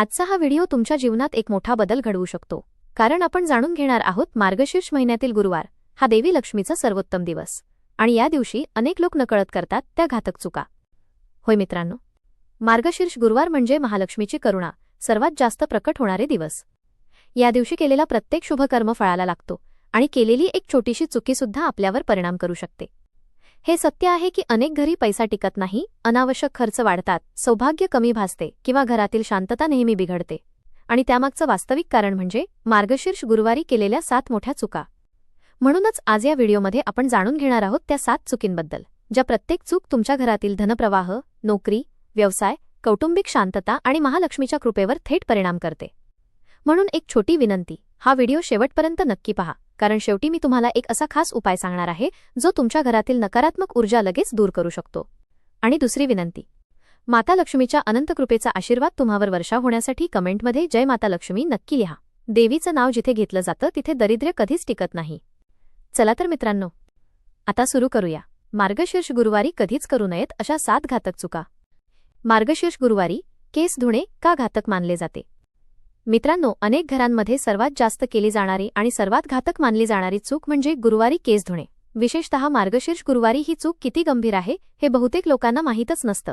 आजचा हा व्हिडिओ तुमच्या जीवनात एक मोठा बदल घडवू शकतो. कारण आपण जाणून घेणार आहोत मार्गशीर्ष महिन्यातील गुरुवार हा देवी लक्ष्मीचा सर्वोत्तम दिवस. आणि या दिवशी अनेक लोक नकळत करतात त्या घातक चुका. होय मित्रांनो मार्गशीर्ष गुरुवार म्हणजे महालक्ष्मीची करुणा सर्वात जास्त प्रकट होणारे दिवस. या दिवशी केलेला प्रत्येक शुभकर्म फळाला लागतो आणि केलेली एक छोटीशी चुकीसुद्धा आपल्यावर परिणाम करू शकते. हे सत्य आहे की अनेक घरी पैसा टिकत नाही अनावश्यक खर्च वाढतात सौभाग्य कमी भासते किंवा घरातील शांतता नेहमी बिघडते. आणि त्यामागचं वास्तविक कारण म्हणजे मार्गशीर्ष गुरुवारी केलेल्या सात मोठ्या चुका. म्हणूनच आज या व्हिडिओमध्ये आपण जाणून घेणार आहोत त्या सात चुकींबद्दल ज्या प्रत्येक चूक तुमच्या घरातील धनप्रवाह नोकरी व्यवसाय कौटुंबिक शांतता आणि महालक्ष्मीच्या कृपेवर थेट परिणाम करते. म्हणून एक छोटी विनंती हा व्हिडिओ शेवटपर्यंत नक्की पहा. कारण शेवटी मी तुम्हाला एक असा खास उपाय सांगणार आहे जो तुमच्या घरातील नकारात्मक ऊर्जा लगेच दूर करू शकतो. आणि दुसरी विनंती. माता लक्ष्मीच्या अनंत कृपेचा आशीर्वाद तुम्हावर वर्षा होण्यासाठी कमेंटमध्ये जय माता लक्ष्मी नक्की लिहा. देवीचं नाव जिथे घेतलं जातं तिथे दरिद्र्य कधीच टिकत नाही. चला तर मित्रांनो आता सुरू करूया. मार्गशीर्ष गुरुवारी कधीच करू नयेत अशा सात घातक चुका. मार्गशीर्ष गुरुवारी केस धुणे का घातक मानले जाते? मित्रांनो अनेक घरांमध्ये सर्वात जास्त केली जाणारी आणि सर्वात घातक मानली जाणारी चूक म्हणजे गुरुवारी केस धुणे. विशेषतः मार्गशीर्ष गुरुवारी ही चूक किती गंभीर आहे हे बहुतेक लोकांना माहीतच नसतं.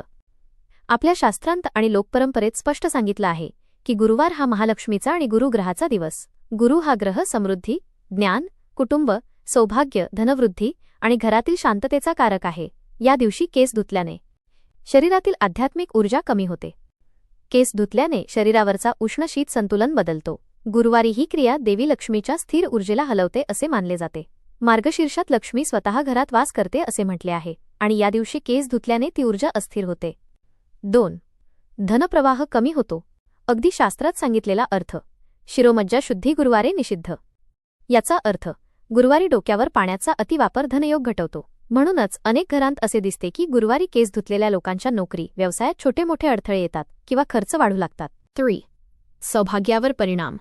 आपल्या शास्त्रांत आणि लोकपरंपरेत स्पष्ट सांगितलं आहे की गुरुवार हा महालक्ष्मीचा आणि गुरुग्रहाचा दिवस. गुरु हा ग्रह समृद्धी ज्ञान कुटुंब सौभाग्य धनवृद्धी आणि घरातील शांततेचा कारक आहे. या दिवशी केस धुतल्याने शरीरातील आध्यात्मिक ऊर्जा कमी होते. केस धुतल्याने शरीरावरचा उष्ण शीत संतुलन बदलतो. गुरुवारी ही क्रिया देवी लक्ष्मीच्या स्थिर ऊर्जेला हलवते असे मानले जाते. मार्गशीर्षात लक्ष्मी स्वतः घरात वास करते असे म्हटले आहे आणि या दिवशी केस धुतल्याने ती ऊर्जा अस्थिर होते. दोन. धनप्रवाह कमी होतो. अगदी शास्त्रात सांगितलेला अर्थ. शिरोमज्जा शुद्धी गुरुवारे निषिद्ध. याचा अर्थ गुरुवारी डोक्यावर पाण्याचा अतिवापर धनयोग घटवतो. म्हणूनच अनेक घरांत असे दिसते की गुरुवारी केस धुतलेल्या लोकांच्या नोकरी व्यवसायात छोटे मोठे अडथळे येतात किंवा खर्च वाढू लागतात. थ्री सौभाग्यावर परिणाम.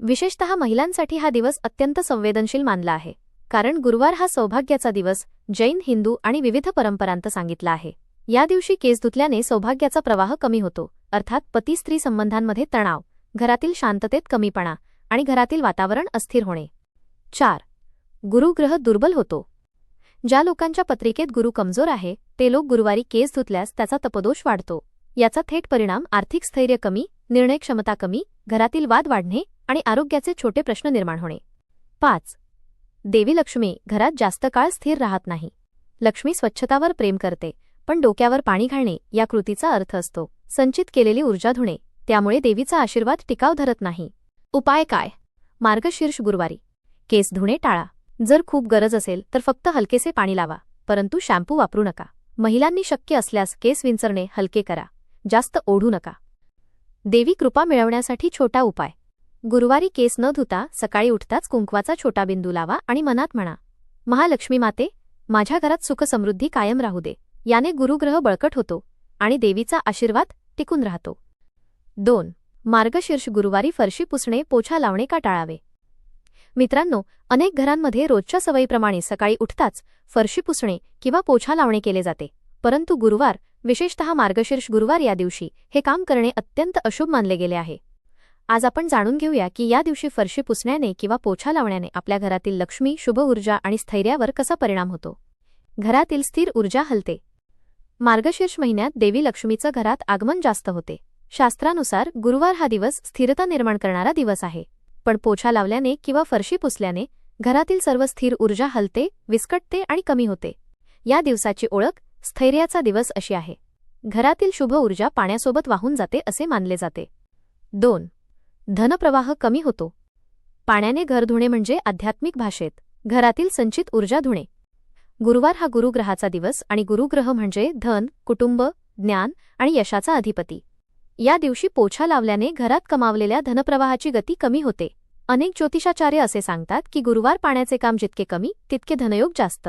विशेषतः महिलांसाठी हा दिवस अत्यंत संवेदनशील मानला आहे कारण गुरुवार हा सौभाग्याचा दिवस जैन हिंदू आणि विविध परंपरांत सांगितला आहे. या दिवशी केस धुतल्याने सौभाग्याचा प्रवाह कमी होतो अर्थात पती स्त्री संबंधांमध्ये तणाव घरातील शांततेत कमीपणा आणि घरातील वातावरण अस्थिर होणे. चार. गुरुग्रह दुर्बल होतो. ज्या लोकांच्या पत्रिकेत गुरु कमजोर आहे ते लोक गुरुवारी केस धुतल्यास त्याचा तपदोष वाढतो. याचा थेट परिणाम आर्थिक स्थैर्य कमी निर्णय क्षमता कमी घरातील वाद वाढणे आणि आरोग्याचे छोटे प्रश्न निर्माण होणे. पाच. देवी लक्ष्मी घरात जास्त काळ स्थिर राहत नाही. लक्ष्मी स्वच्छतावर प्रेम करते पण डोक्यावर पाणी घालणे या कृतीचा अर्थ असतो. संचित केलेली ऊर्जा धुणे त्यामुळे देवीचा आशीर्वाद टिकाव धरत नाही. उपाय काय? मार्गशीर्ष गुरुवारी. केस धुणे टाळा. जर खूप गरज असेल तर फक्त हलकेसे पाणी लावा. परंतु शॅम्पू वापरू नका. महिलांनी शक्य असल्यास केस विंचरणे हलके करा. जास्त ओढू नका. देवी कृपा मिळवण्यासाठी छोटा उपाय. गुरुवारी केस न धुता सकाळी उठताच कुंकवाचा छोटा बिंदू लावा आणि मनात म्हणा महालक्ष्मी माते माझ्या घरात सुखसमृद्धी कायम राहू दे याने गुरुग्रह बळकट होतो आणि देवीचा आशीर्वाद टिकून राहतो. दोन मार्गशीर्ष गुरुवारी फरशी पुसणे पोछा लावणे का टाळावे? मित्रांनो अनेक घरांमध्ये रोजच्या सवयीप्रमाणे सकाळी उठताच फरशी पुसणे किंवा पोछा लावणे केले जाते. परंतु गुरुवार विशेषतः मार्गशीर्ष गुरुवार या दिवशी हे काम करणे अत्यंत अशुभ मानले गेले आहे. आज आपण जाणून घेऊया की या दिवशी फरशी पुसण्याने किंवा पोछा लावण्याने आपल्या घरातील लक्ष्मी शुभ ऊर्जा आणि स्थैर्यावर कसा परिणाम होतो? घरातील स्थिर ऊर्जा हलते. मार्गशीर्ष महिन्यात देवी लक्ष्मीचं घरात आगमन जास्त होते. शास्त्रानुसार गुरुवार हा दिवस स्थिरता निर्माण करणारा दिवस आहे. पण पोछा लावल्याने किंवा फरशी पुसल्याने घरातील सर्व स्थिर ऊर्जा हलते विस्कटते आणि कमी होते. या दिवसाची ओळख स्थैर्याचा दिवस अशी आहे. घरातील शुभ ऊर्जा पाण्यासोबत वाहून जाते असे मानले जाते. दोन. धनप्रवाह कमी होतो. पाण्याने घर धुणे म्हणजे आध्यात्मिक भाषेत घरातील संचित ऊर्जा धुणे. गुरुवार हा गुरुग्रहाचा दिवस आणि गुरुग्रह म्हणजे धन कुटुंब ज्ञान आणि यशाचा अधिपती. या दिवशी पोछा लावल्याने घरात कमावलेल्या धनप्रवाहाची गती कमी होते. अनेक ज्योतिषाचार्य असे सांगतात की गुरुवार पाण्याचे काम जितके कमी तितके धनयोग जास्त.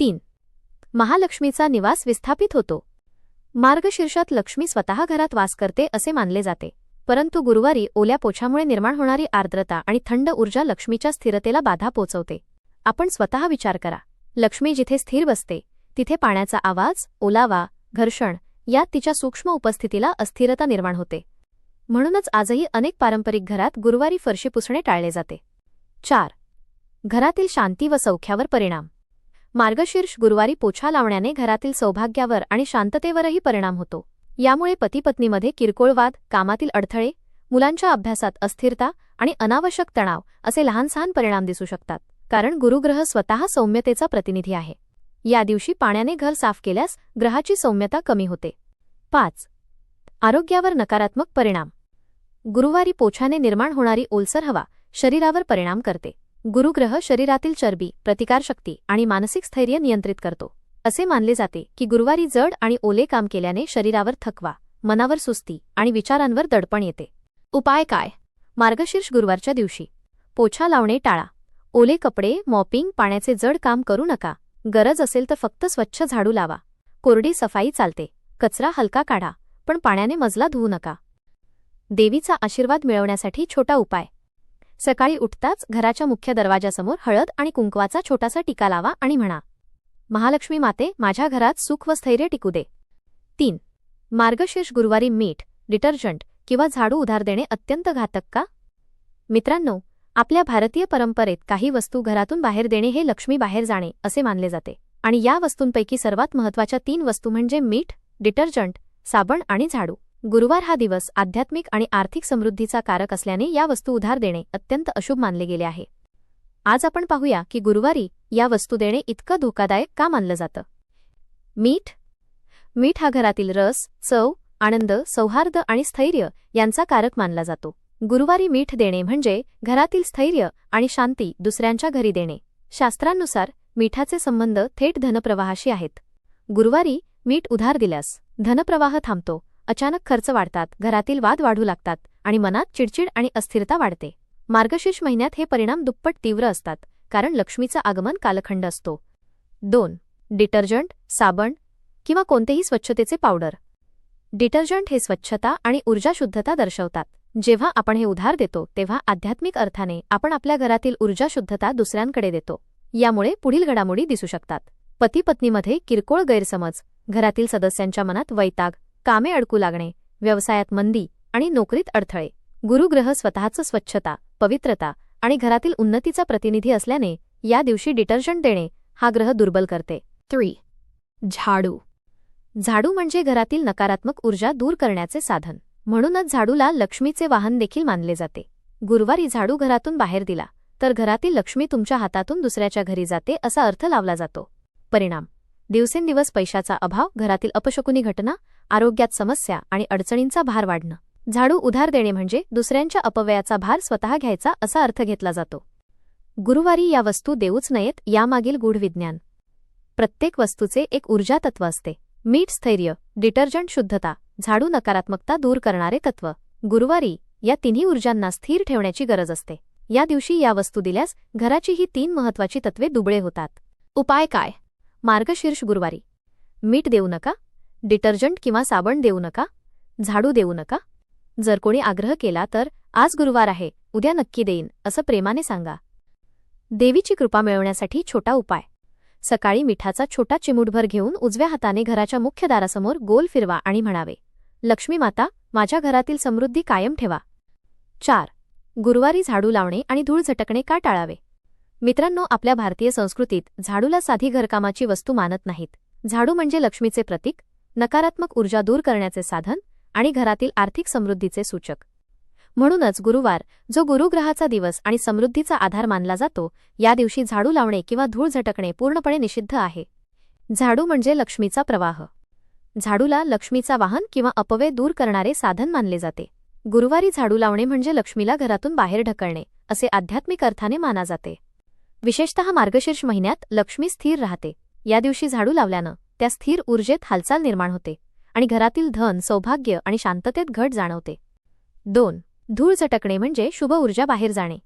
तीन. महालक्ष्मीचा निवास विस्थापित होतो. मार्गशीर्षात लक्ष्मी स्वतः घरात वास करते असे मानले जाते. परंतु गुरुवारी ओल्या पोछामुळे निर्माण होणारी आर्द्रता आणि थंड ऊर्जा लक्ष्मीच्या स्थिरतेला बाधा पोचवते. आपण स्वतः विचार करा. लक्ष्मी जिथे स्थिर बसते तिथे पाण्याचा आवाज ओलावा घर्षण यात तिच्या सूक्ष्म उपस्थितीला अस्थिरता निर्माण होते. म्हणूनच आजही अनेक पारंपरिक घरात गुरुवारी फरशी पुसणे टाळले जाते. चार. घरातील शांती व सौख्यावर परिणाम. मार्गशीर्ष गुरुवारी पोछा लावण्याने घरातील सौभाग्यावर आणि शांततेवरही परिणाम होतो. यामुळे पतीपत्नीमध्ये किरकोळ वाद कामातील अडथळे मुलांच्या अभ्यासात अस्थिरता आणि अनावश्यक तणाव असे लहान सहान परिणाम दिसू शकतात कारण गुरुग्रह स्वतः सौम्यतेचा प्रतिनिधी आहे. या दिवशी पाण्याने घर साफ केल्यास ग्रहाची सौम्यता कमी होते. पाच. आरोग्यावर नकारात्मक परिणाम. गुरुवारी पोछाने निर्माण होणारी ओलसर हवा शरीरावर परिणाम करते. गुरुग्रह शरीरातील चरबी प्रतिकारशक्ती आणि मानसिक स्थैर्य नियंत्रित करतो. असे मानले जाते की गुरुवारी जड आणि ओले काम केल्याने शरीरावर थकवा मनावर सुस्ती आणि विचारांवर दडपण येते. उपाय काय? मार्गशीर्ष गुरुवारच्या दिवशी. पोछा लावणे टाळा. ओले कपडे मॉपिंग पाण्याचे जड काम करू नका. गरज असेल तर फक्त स्वच्छ झाडू लावा. कोरडी सफाई चालते. कचरा हलका काढा पण पाण्याने मजला धुवू नका. देवीचा आशीर्वाद मिळवण्यासाठी छोटा उपाय. सकाळी उठताच घराच्या मुख्य दरवाजासमोर हळद आणि कुंकवाचा छोटासा टीका लावा आणि म्हणा महालक्ष्मी माते माझ्या घरात सुख व स्थैर्य टिकू दे. तीन मार्गशीर्ष गुरुवारी मीठ डिटर्जंट किंवा झाडू उधार देणे अत्यंत घातक का? मित्रांनो आपल्या भारतीय परंपरेत काही वस्तू घरातून बाहेर देणे हे लक्ष्मी बाहेर जाणे असे मानले जाते. आणि या वस्तूंपैकी सर्वात महत्त्वाच्या तीन वस्तू म्हणजे मीठ डिटर्जंट साबण आणि झाडू. गुरुवार हा दिवस आध्यात्मिक आणि आर्थिक समृद्धीचा कारक असल्याने या वस्तू उधार देणे अत्यंत अशुभ मानले गेले आहे. आज आपण पाहूया की गुरुवारी या वस्तू देणे इतकं धोकादायक का मानलं जातं? मीठ. मीठ हा घरातील रस चव आनंद सौहार्द आणि स्थैर्य यांचा कारक मानला जातो. गुरुवारी मीठ देणे म्हणजे घरातील स्थैर्य आणि शांती दुसऱ्यांच्या घरी देणे. शास्त्रांनुसार मीठाचे संबंध थेट धनप्रवाहाशी आहेत. गुरुवारी मीठ उधार दिल्यास धनप्रवाह थांबतो अचानक खर्च वाढतात घरातील वाद वाढू लागतात आणि मनात चिडचिड आणि अस्थिरता वाढते. मार्गशीर्ष महिन्यात हे परिणाम दुप्पट तीव्र असतात कारण लक्ष्मीचं आगमन कालखंड असतो. दोन डिटर्जंट साबण किंवा कोणतेही स्वच्छतेचे पावडर. डिटर्जंट हे स्वच्छता आणि ऊर्जा शुद्धता दर्शवतात. जेव्हा आपण हे उधार देतो तेव्हा आध्यात्मिक अर्थाने आपण आपल्या घरातील ऊर्जा शुद्धता दुसऱ्यांकडे देतो. यामुळे पुढील घडामोडी दिसू शकतात. पती पत्नीमध्ये किरकोळ गैरसमज घरातील सदस्यांच्या मनात वैताग कामे अडकू लागणे व्यवसायात मंदी आणि नोकरीत अडथळे. गुरुग्रह स्वतःचं स्वच्छता पवित्रता आणि घरातील उन्नतीचा प्रतिनिधी असल्याने या दिवशी डिटर्जंट देणे हा ग्रह दुर्बल करते. थ्री झाडू. झाडू म्हणजे घरातील नकारात्मक ऊर्जा दूर करण्याचे साधन. म्हणूनच झाडूला लक्ष्मीचे वाहन देखील मानले जाते. गुरुवारी झाडू घरातून बाहेर दिला तर घरातील लक्ष्मी तुमच्या हातातून दुसऱ्याच्या घरी जाते असा अर्थ लावला जातो. परिणाम. दिवसेंदिवस पैशाचा अभाव घरातील अपशकुनी घटना आरोग्यात समस्या आणि अडचणींचा भार वाढणं. झाडू उधार देणे म्हणजे दुसऱ्यांच्या अपव्ययाचा भार स्वतः घ्यायचा असा अर्थ घेतला जातो. गुरुवारी या वस्तू देऊच नयेत यामागील गूढ विज्ञान. प्रत्येक वस्तूचे एक ऊर्जा तत्व असते. मीठ स्थैर्य डिटर्जंट शुद्धता झाडू नकारात्मकता दूर करणारे तत्व. गुरुवारी या तिन्ही ऊर्जांना स्थिर ठेवण्याची गरज असते. या दिवशी या वस्तू दिल्यास घराची ही तीन महत्वाची तत्वे दुबळे होतात. उपाय काय? मार्गशीर्ष गुरुवारी. मीठ देऊ नका. डिटर्जंट किंवा साबण देऊ नका. झाडू देऊ नका. जर कोणी आग्रह केला तर आज गुरुवार आहे उद्या नक्की देईन असं प्रेमाने सांगा. देवीची कृपा मिळवण्यासाठी छोटा उपाय. सकाळी मिठाचा छोटा चिमूटभर घेऊन उजव्या हाताने घराच्या मुख्य दारासमोर गोल फिरवा आणि म्हणावे लक्ष्मी माता माझ्या घरातील समृद्धी कायम ठेवा. चार. गुरुवारी झाडू लावणे आणि धूळ झटकणे का टाळावे? मित्रांनो आपल्या भारतीय संस्कृतीत झाडूला साधी घरकामाची वस्तू मानत नाहीत. झाडू म्हणजे लक्ष्मीचे प्रतीक नकारात्मक ऊर्जा दूर करण्याचे साधन आणि घरातील आर्थिक समृद्धीचे सूचक. म्हणूनच गुरुवार जो गुरुग्रहाचा दिवस आणि समृद्धीचा आधार मानला जातो या दिवशी झाडू लावणे किंवा धूळ झटकणे पूर्णपणे निषिद्ध आहे. झाडू म्हणजे लक्ष्मीचा प्रवाह. झाडूला लक्ष्मीचा वाहन किंवा अपव्यय दूर करणारे साधन मानले जाते. गुरुवारी झाडू लावणे म्हणजे लक्ष्मीला घरातून बाहेर ढकलणे असे आध्यात्मिक अर्थाने माना जाते. विशेषतः मार्गशीर्ष महिन्यात लक्ष्मी स्थिर राहते. या दिवशी झाडू लावल्यानं त्या स्थिर ऊर्जेत हालचाल निर्माण होते आणि घरातील धन सौभाग्य आणि शांततेत घट जाणवते. दोन धूळ चटकणे म्हणजे शुभ ऊर्जा बाहेर जाणे.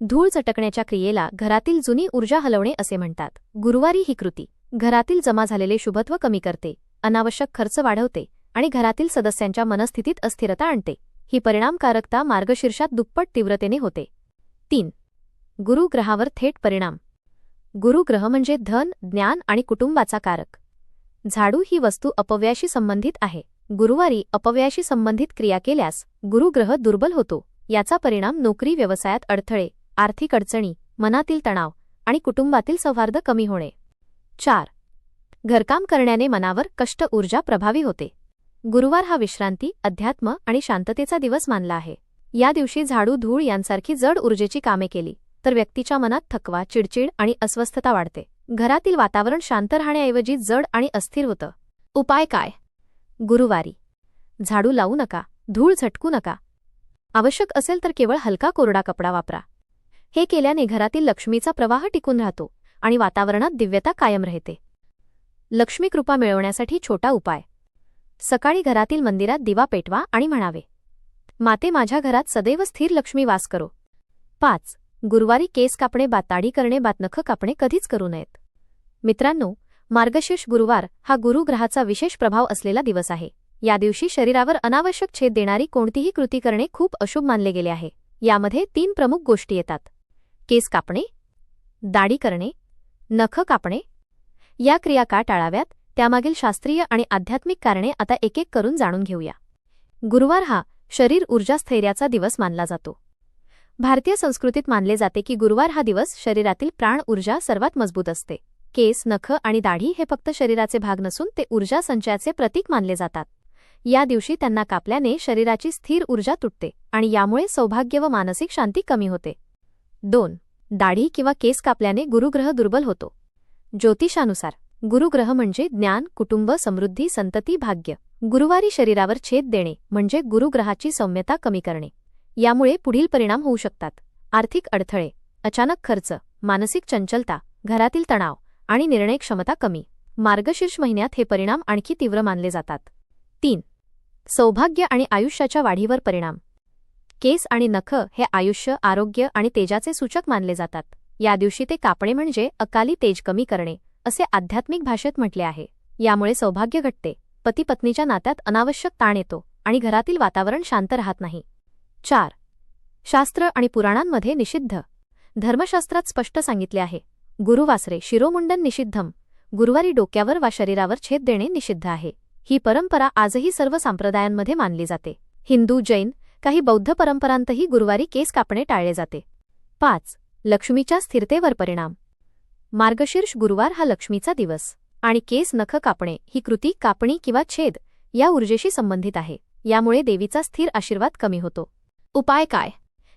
धूळ चटकण्याच्या क्रियेला घरातील जुनी ऊर्जा हलवणे असे म्हणतात. गुरुवारी ही कृती घरातील जमा झालेले शुभत्व कमी करते. अनावश्यक खर्च वाढवते आणि घरातील सदस्यांच्या मनस्थितीत अस्थिरता आणते. ही परिणामकारकता मार्गशीर्षात दुप्पट तीव्रतेने होते. तीन. गुरुग्रहावर थेट परिणाम. गुरुग्रह म्हणजे धन ज्ञान आणि कुटुंबाचा कारक. झाडू ही वस्तू अपव्याशी संबंधित आहे. गुरुवारी अपव्याशी संबंधित क्रिया केल्यास गुरुग्रह दुर्बल होतो. याचा परिणाम नोकरी व्यवसायात अडथळे आर्थिक अडचणी मनातील तणाव आणि कुटुंबातील सौहार्द कमी होणे. चार. घरकाम करण्याने मनावर कष्ट ऊर्जा प्रभावी होते. गुरुवार हा विश्रांती अध्यात्म आणि शांततेचा दिवस मानला आहे. या दिवशी झाडू धूळ यांसारखी जड ऊर्जेची कामे केली तर व्यक्तीच्या मनात थकवा चिडचिड आणि अस्वस्थता वाढते. घरातील वातावरण शांत राहण्याऐवजी जड आणि अस्थिर होतं. उपाय काय? गुरुवारी. झाडू लावू नका धूळ झटकू नका. आवश्यक असेल तर केवळ हलका कोरडा कपडा वापरा. हे केल्याने घरातील लक्ष्मीचा प्रवाह टिकून राहतो आणि वातावरणात दिव्यता कायम राहते. लक्ष्मी कृपा मिळवण्यासाठी छोटा उपाय. सकाळी घरातील मंदिरात दिवा पेटवा आणि म्हणावे माते माझ्या घरात सदैव स्थिर लक्ष्मी वास करो. पाच गुरुवारी केस कापणे बाताडी करणे बातनखं कापणे कधीच करू नयेत. मित्रांनो मार्गशीर्ष गुरुवार हा गुरुग्रहाचा विशेष प्रभाव असलेला दिवस आहे. या दिवशी शरीरावर अनावश्यक छेद देणारी कोणतीही कृती करणे खूप अशुभ मानले गेले आहे. यामध्ये तीन प्रमुख गोष्टी येतात. केस कापणे दाढी करणे नख कापणे या क्रिया का टाळाव्यात त्यामागील शास्त्रीय आणि आध्यात्मिक कारणे आता एक एक करून जाणून घेऊया. गुरुवार हा शरीर ऊर्जा स्थैर्याचा दिवस मानला जातो. भारतीय संस्कृतीत मानले जाते की गुरुवार हा दिवस शरीरातील प्राण ऊर्जा सर्वात मजबूत असते. केस नख आणि दाढी हे फक्त शरीराचे भाग नसून ते ऊर्जा संचयाचे प्रतीक मानले जातात. या दिवशी त्यांना कापल्याने शरीराची स्थिर ऊर्जा तुटते आणि यामुळे सौभाग्य व मानसिक शांती कमी होते. दोन. दाढी किंवा केस कापल्याने गुरुग्रह दुर्बल होतो. ज्योतिषानुसार गुरुग्रह म्हणजे ज्ञान कुटुंब समृद्धी संतती भाग्य. गुरुवारी शरीरावर छेद देणे म्हणजे गुरुग्रहाची सौम्यता कमी करणे. यामुळे पुढील परिणाम होऊ शकतात. आर्थिक अडथळे अचानक खर्च मानसिक चंचलता घरातील तणाव आणि निर्णय क्षमता कमी. मार्गशीर्ष महिन्यात हे परिणाम आणखी तीव्र मानले जातात. तीन. सौभाग्य आणि आयुष्याच्या वाढीवर परिणाम. केस आणि नख हे आयुष्य आरोग्य आणि तेजाचे सूचक मानले जातात. या दिवशी ते कापणे म्हणजे अकाली तेज कमी करणे असे आध्यात्मिक भाषेत म्हटले आहे. यामुळे सौभाग्य घटते. पती पत्नीच्या नात्यात अनावश्यक ताण येतो आणि घरातील वातावरण शांत राहत नाही. चार. शास्त्र आणि पुराणांमध्ये निषिद्ध. धर्मशास्त्रात स्पष्ट सांगितले आहे. गुरुवासरे शिरोमुंडन निषिद्धम. गुरुवारी डोक्यावर वा शरीरावर छेद देणे निषिद्ध आहे. ही परंपरा आजही सर्व संप्रदायांमध्ये मानली जाते. हिंदू जैन काही बौद्ध परंपरांतही गुरुवारी केस कापणे टाळले जाते. पाच. लक्ष्मीच्या स्थिरतेवर परिणाम. मार्गशीर्ष गुरुवार हा लक्ष्मीचा दिवस. आणि केस नख कापणे ही कृती कापणी किंवा छेद या ऊर्जेशी संबंधित आहे. यामुळे देवीचा स्थिर आशीर्वाद कमी होतो. उपाय काय?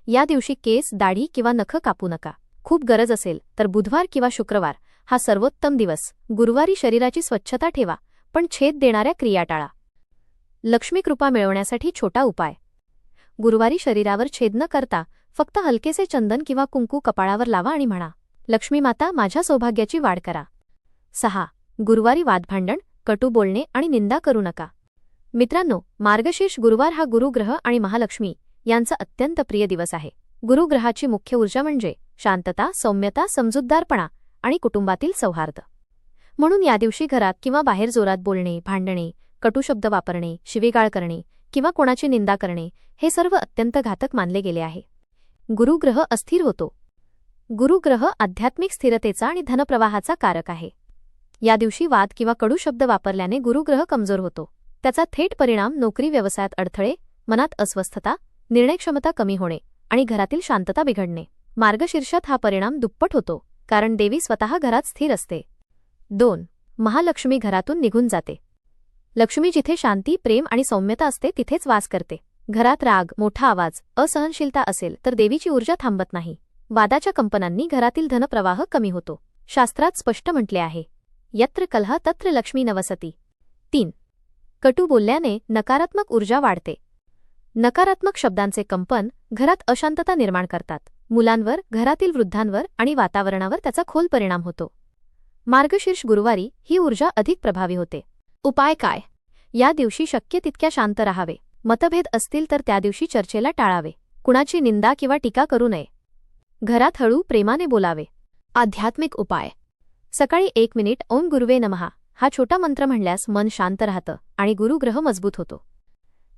या दिवशी केस दाढी किंवा नख कापू नका. खूप गरज असेल तर बुधवार किंवा शुक्रवार हा सर्वोत्तम दिवस. गुरुवारी शरीराची स्वच्छता ठेवा पण छेद देणाऱ्या क्रिया टाळा. लक्ष्मी कृपा मिळवण्यासाठी छोटा उपाय. गुरुवारी शरीरावर छेद न करता फक्त हलकेसे चंदन किंवा कुंकू कपाळावर लावा आणि म्हणा लक्ष्मी माता माझ्या सौभाग्याची वाढ करा. सहा गुरुवारी वादभांडण कटू बोलणे आणि निंदा करू नका. मित्रांनो मार्गशीर्ष गुरुवार हा गुरुग्रह आणि महालक्ष्मी यांचा अत्यंत प्रिय दिवस आहे. गुरुग्रहाची मुख्य ऊर्जा म्हणजे शांतता सौम्यता समजूतदारपणा आणि कुटुंबातील सौहार्द. म्हणून या दिवशी घरात किंवा बाहेर जोरात बोलणे भांडणे कटू शब्द वापरणे शिवीगाळ करणे किंवा कोणाची निंदा करणे हे सर्व अत्यंत घातक मानले गेले आहे. गुरुग्रह अस्थिर होतो. गुरुग्रह आध्यात्मिक स्थिरतेचा आणि धनप्रवाहाचा कारक आहे. या दिवशी वाद किंवा कडू शब्द वापरल्याने गुरुग्रह कमजोर होतो. त्याचा थेट परिणाम नोकरी व्यवसायात अडथळे मनात अस्वस्थता निर्णयक्षमता कमी होणे आणि घरातील शांतता बिघडणे. मार्गशीर्षात हा परिणाम दुप्पट होतो कारण देवी स्वतः घरात स्थिर असते. दोन. महालक्ष्मी घरातून निघून जाते. लक्ष्मी जिथे शांती प्रेम आणि सौम्यता असते तिथेच वास करते. घरात राग मोठा आवाज असहनशीलता असेल तर देवीची ऊर्जा थांबत नाही. वादाच्या कंपनांनी घरातील धनप्रवाह कमी होतो. शास्त्रात स्पष्ट म्हटले आहे. यत्र कलह तत्र लक्ष्मी नवसती. तीन. कटू बोलल्याने नकारात्मक ऊर्जा वाढते. नकारात्मक शब्दांचे कंपन घरात अशांतता निर्माण करतात. मुलांवर घरातील वृद्धांवर आणि वातावरणावर त्याचा खोल परिणाम होतो. मार्गशीर्ष गुरुवारी ही ऊर्जा अधिक प्रभावी होते. उपाय काय? या दिवशी शक्य तितक्या शांत राहावे. मतभेद असतील तर त्या दिवशी चर्चेला टाळावे. कुणाची निंदा किंवा टीका करू नये. घरात हळू प्रेमाने बोलावे. आध्यात्मिक उपाय. सकाळी एक मिनिट ओम गुरुवे नमहा हा छोटा मंत्र म्हणल्यास मन शांत राहतं आणि गुरुग्रह मजबूत होतो.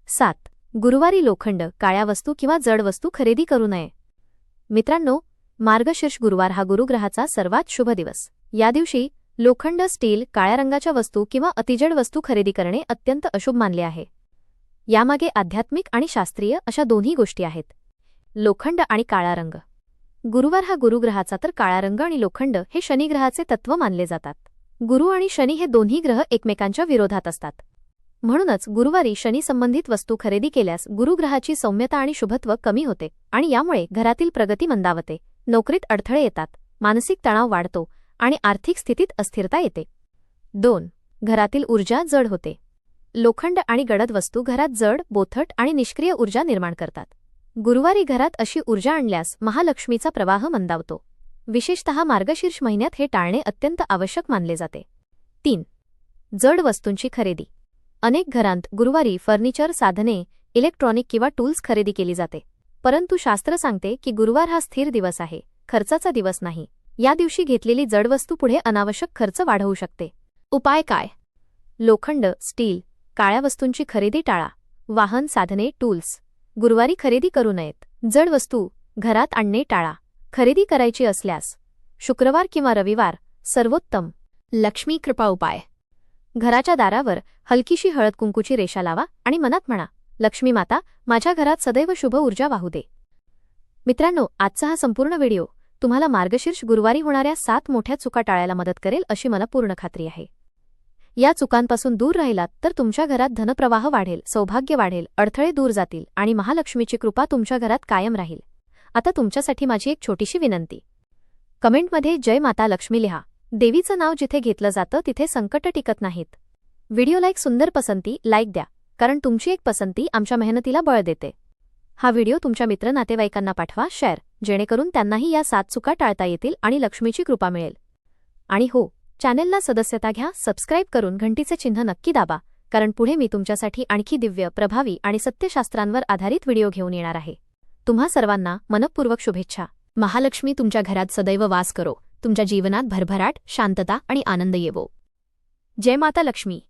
सात. गुरुवारी लोखंड काळ्या वस्तू किंवा जड वस्तू खरेदी करू नये. मित्रांनो मार्गशीर्ष गुरुवार हा गुरुग्रहाचा सर्वात शुभ दिवस. या दिवशी लोखंड स्टील काळ्या रंगाच्या वस्तू किंवा अतिजड वस्तू खरेदी करणे अत्यंत अशुभ मानले आहे. यामागे आध्यात्मिक आणि शास्त्रीय अशा दोन्ही गोष्टी आहेत. लोखंड आणि काळा रंग. गुरुवार हा गुरुग्रहाचा तर काळा रंग आणि लोखंड हे शनिग्रहाचे तत्व मानले जातात. गुरु आणि शनी हे दोन्ही ग्रह एकमेकांच्या विरोधात असतात. म्हणूनच गुरुवारी शनी संबंधित वस्तू खरेदी केल्यास गुरुग्रहाची सौम्यता आणि शुभत्व कमी होते आणि यामुळे घरातील प्रगती मंदावते. नोकरीत अडथळे येतात मानसिक तणाव वाढतो आणि आर्थिक स्थितीत अस्थिरता येते. दोन घरातील ऊर्जा जड होते. लोखंड आणि गडद वस्तू घरात जड बोथट आणि निष्क्रिय ऊर्जा निर्माण करतात. गुरुवारी घरात अशी ऊर्जा आणल्यास महालक्ष्मीचा प्रवाह मंदावतो. विशेषतः मार्गशीर्ष महिन्यात हे टाळणे अत्यंत आवश्यक मानले जाते. तीन. जड वस्तूंची खरेदी. अनेक घरांत गुरुवारी फर्निचर साधने इलेक्ट्रॉनिक किंवा टूल्स खरेदी केली जाते. परंतु शास्त्र सांगते की गुरुवार हा स्थिर दिवस आहे खर्चाचा दिवस नाही. या दिवशी घेतलेली जडवस्तू पुढे अनावश्यक खर्च वाढवू शकते. उपाय काय? लोखंड स्टील काळ्या वस्तूंची खरेदी टाळा. वाहन साधने टूल्स. गुरुवारी खरेदी करू नयेत. जड वस्तू घरात आणणे टाळा. खरेदी करायची असल्यास शुक्रवार किंवा रविवार सर्वोत्तम. लक्ष्मी कृपा उपाय. घराच्या दारावर हलकीशी हळद कुंकूची रेषा लावा आणि मनात म्हणा लक्ष्मी माता माझ्या घरात सदैव शुभ ऊर्जा वाहू दे. मित्रांनो आजचा हा संपूर्ण व्हिडिओ तुम्हाला मार्गशीर्ष गुरुवारी होणाऱ्या सात मोठ्या चुका टाळायला मदत करेल अशी मला पूर्ण खात्री आहे. या चुकांपासून दूर राहिलात तर तुमच्या घरात धनप्रवाह वाढेल सौभाग्य वाढेल अडथळे दूर जातील आणि महालक्ष्मीची कृपा तुमच्या घरात कायम राहील. आता तुमच्यासाठी माझी एक छोटीशी विनंती. कमेंटमध्ये जय माता लक्ष्मी लिहा. देवीचं नाव जिथे घेतलं जातं तिथे संकट टिकत नाहीत. व्हिडिओला एक सुंदर पसंती लाईक द्या कारण तुमची एक पसंती आमच्या मेहनतीला बळ देते. हा व्हिडिओ तुमच्या मित्र नातेवाईकांना पाठवा शेअर जेणेकरून त्यांनाही या सात चुका टाळता येतील आणि लक्ष्मीची कृपा मिळेल. आणि हो चॅनेलला सदस्यता घ्या सबस्क्राईब करून घंटीचे चिन्ह नक्की दाबा कारण पुढे मी तुमच्यासाठी आणखी दिव्य प्रभावी आणि सत्यशास्त्रांवर आधारित व्हिडिओ घेऊन येणार आहे. तुम्हा सर्वांना मनपूर्वक शुभेच्छा. महालक्ष्मी तुमच्या घरात सदैव वास करो. तुमच्या जीवनात भरभराट शांतता आणि आनंद येवो. जय माता लक्ष्मी.